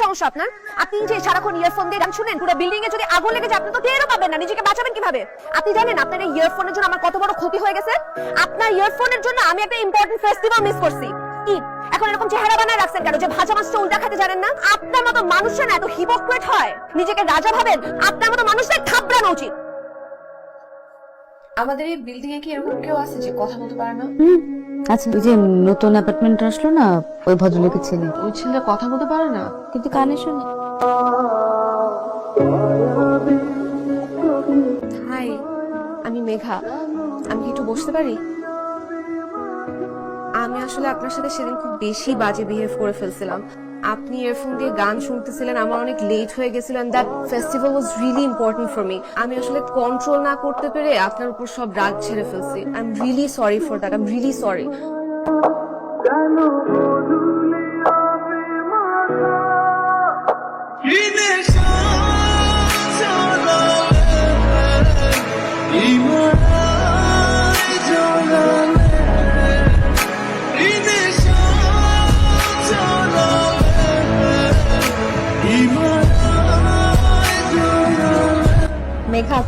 সমস্যা আপনার? আপনি যে সারাক্ষণ ইয়ারফোন দিয়ে গান শুনেন পুরো বিল্ডিং এ যদি আগুন লেগে যায় আপনি তো টেরও পাবেন না নিজেকে বাঁচাবেন কীভাবে? আপনি জানেন আপনার এই ইয়ারফোনের জন্য আমার কত বড় ক্ষতি হয়ে গেছে? আপনার ইয়ারফোনের জন্য আমি একটা ইম্পর্টেন্ট ফেস্টিভ্যাল মিস করছি। ঈদ এখন এরকম চেহারা বানায় রাখছেন কেন? যে ভাজা মাছটা উল্টা খেতে জানেন না? আপনার মতো মানুষের না এত হিপোক্রেট হয় নিজেকে রাজা ভাবেন আপনার মতো মানুষদের থাপড়ানো উচিত। আমাদের এই বিল্ডিং এ কি এরকম কেউ আছে যে কথা বলতে পারে না? আচ্ছা ওই যে নতুন অ্যাপার্টমেন্ট আসলো না, ওই ভদ্রলোকের ছেলে? ওই ছেলে কথা বলতে পারে না, কিন্তু কানে শুনে। হাই, আমি মেঘা। আমি কি একটু বসতে পারি? আমি আসলে আপনার সাথে সেদিন খুব বেশি বাজে বিহেভ করে ফেলছিলাম। আপনি ইয়ারফোন দিয়ে গান শুনতেছিলেন, আমার অনেক লেট হয়ে গেছিল that festival was really important for me আমি আসলে কন্ট্রোল না করতে পেরে আপনার উপর সব রাগ ছেড়ে ফেলছি। I am really sorry for that I am really sorry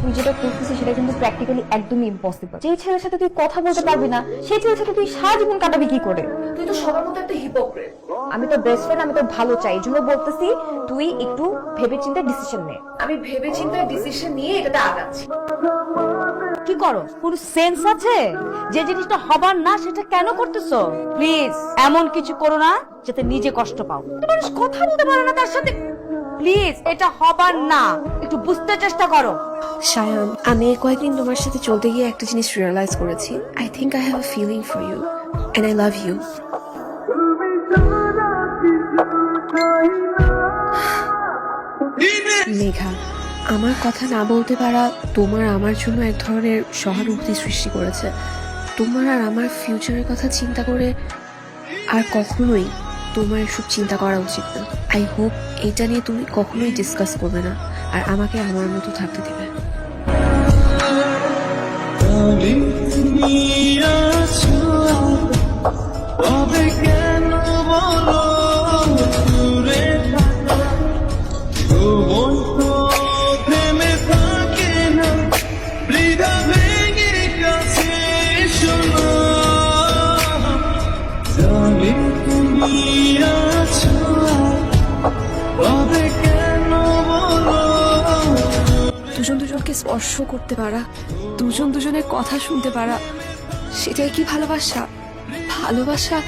তুই যেটা করতেছিস সেটা কিন্তু প্র্যাকটিক্যালি একদমই ইম্পসিবল যেই ছেলের সাথে তুই কথা বলতে পারবি না সেই ছেলের সাথে তুই সারা জীবন কাটাবি কি করে? তুই তো সবার মতো একটা হিপোক্রেট আমি তো বেস্ট ফ্রেন্ড আমি তো ভালো চাই জন্য বলতেছি তুই একটু ভেবে চিন্তে ডিসিশন নে। আমি ভেবে চিন্তে ডিসিশন নিয়ে এটাতে আগাচ্ছি। কি করো? কোনো সেন্স আছে? যে জিনিসটা হবার না সেটা কেন করতেছো? প্লিজ এমন কিছু করো না যাতে নিজে কষ্ট পাও। মানুষ কথা বলতে পারে না তার সাথে। প্লিজ, এটা হবার না। একটু বুঝতে চেষ্টা করো। সায়ন আমি কয়েকদিন তোমার সাথে চলতে গিয়ে একটা জিনিস রিয়েলাইজ করেছি। I think I have a feeling for you and I love you Megha, আমার কথা না বলতে পারা তোমার আমার জন্য এক ধরনের সহানুভূতি সৃষ্টি করেছে। তোমার আর আমার ফিউচারের কথা চিন্তা করে আর কখনোই তোমার এসব চিন্তা করা উচিত না। আই হোপ এটা নিয়ে তুমি কখনোই ডিসকাস করবে না। আর আমাকে আমার মতো থাকতে দেবে। স্পর্শ করতে পারা, দুজন দুজনের কথা শুনতে পারা, সেটাই কি ভালোবাসা? ভালোবাসা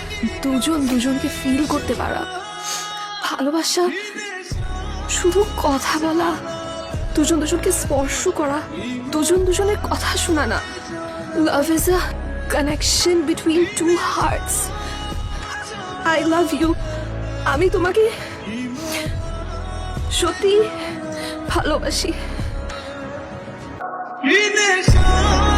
দুজন দুজনকে ফিল করতে পারা। ভালোবাসা শুধু কথা বলা, দুজন দুজনকে স্পর্শ করা, দুজন দুজনের কথা শোনা না love is a connection between two hearts I love you আমি তোমাকে সত্যি ভালোবাসি। 云的手